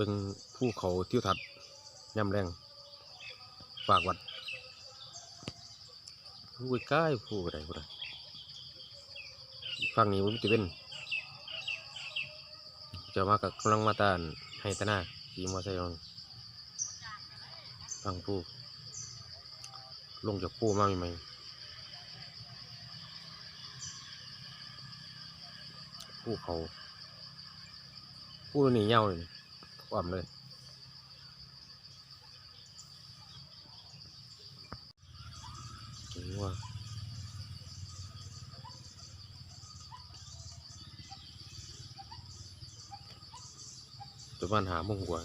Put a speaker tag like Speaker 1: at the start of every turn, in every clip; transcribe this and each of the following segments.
Speaker 1: บิ่งภูเขาทิวทัศน์ย่ำแรง ฝากวัดผู้ใกล้ผู้ใดผู้ใดฟังนี้มันจะเป็นจะมากับกำลังมาตานให้ตนาขี่มอไซค์ฟังผู้ลงจากผู้มาใหม่ผู้เขาผู้นี่เงาเลย ความเลยถึงว่าตัวบ้านหาโมงกว่า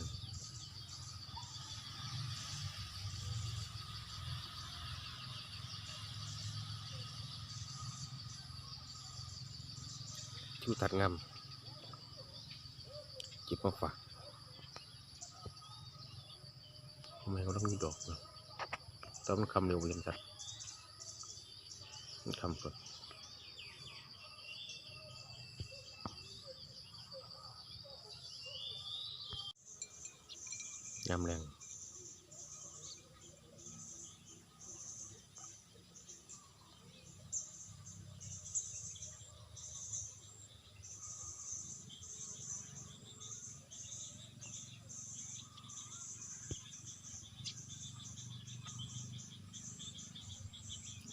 Speaker 1: ทิวทัดงามจิบมาฝาก ทำไมเขาต้องมีดอกนะตอนมันคำเร็วเห็นชัดมันคำสดยำแรง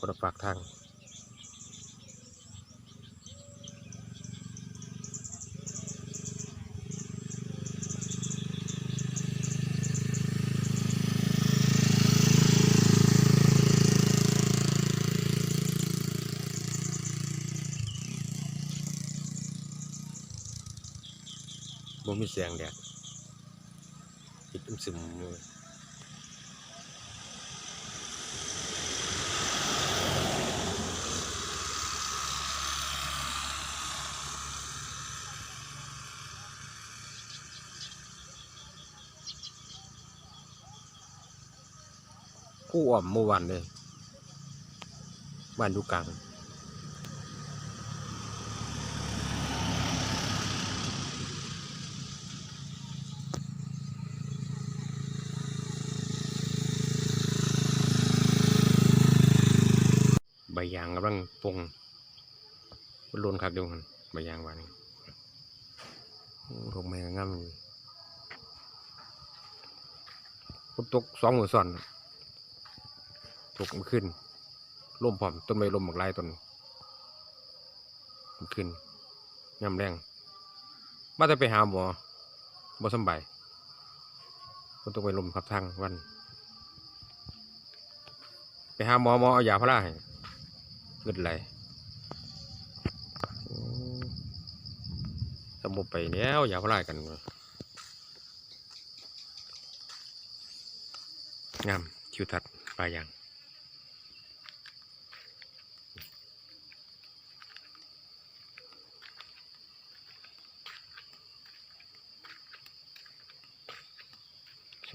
Speaker 1: คนละปากทางบ่มีแสงแดดปิดอึมซึม คู่อ่อมเมื่อวานเลยบ้านอยู่กลางใบยางกำลังปงมันโลนคักเดียวกันใบยางวานี่ถกแมงง่ามอยู่ฝนตกสองมือซ้อน ตกมันขึ้นลมพร้อมต้นไม้ลมหมากลายต้นมันขึ้นย่ำแรงมาจะไปหาหมอบ่สบายฝนตกไปลมขับทางวัน ไปหาหมอหมอเอายาพาราให้เงินไหลสมบไปแล้วอย่าพลาดกันงามทิวทัศน์ปลายาง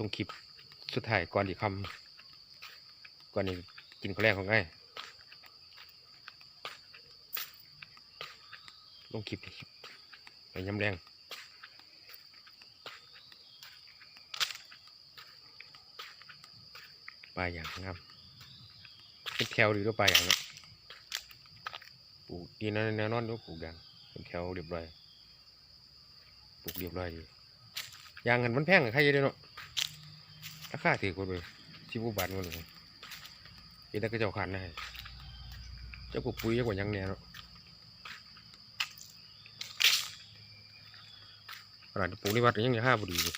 Speaker 1: ส่งคลิปสุดท้ายก่อนอีกคำก่อนนี้กินข้าวแรกของไงลงคลิปไปย้ำแรงปลาอย่างครับเป็นแถวดีหรือปลาอย่างเนี้ยปลูกดีนะแนวนอนด้วยปลูกยางเป็นแถวเรียบร้อยปลูกเรียบร้อยดียางกันมันแพงกับใครเยอะเนาะ ราคาถือคนไปสิบกว่าบาทมันเลยเห็นแต่ก็เจ้าขันได้เจ้ากูปุ๋ยเจ้ากว่ายังเนี่ยเนาะขนาดปลูกในวัดยังยังห้าบุรีเลย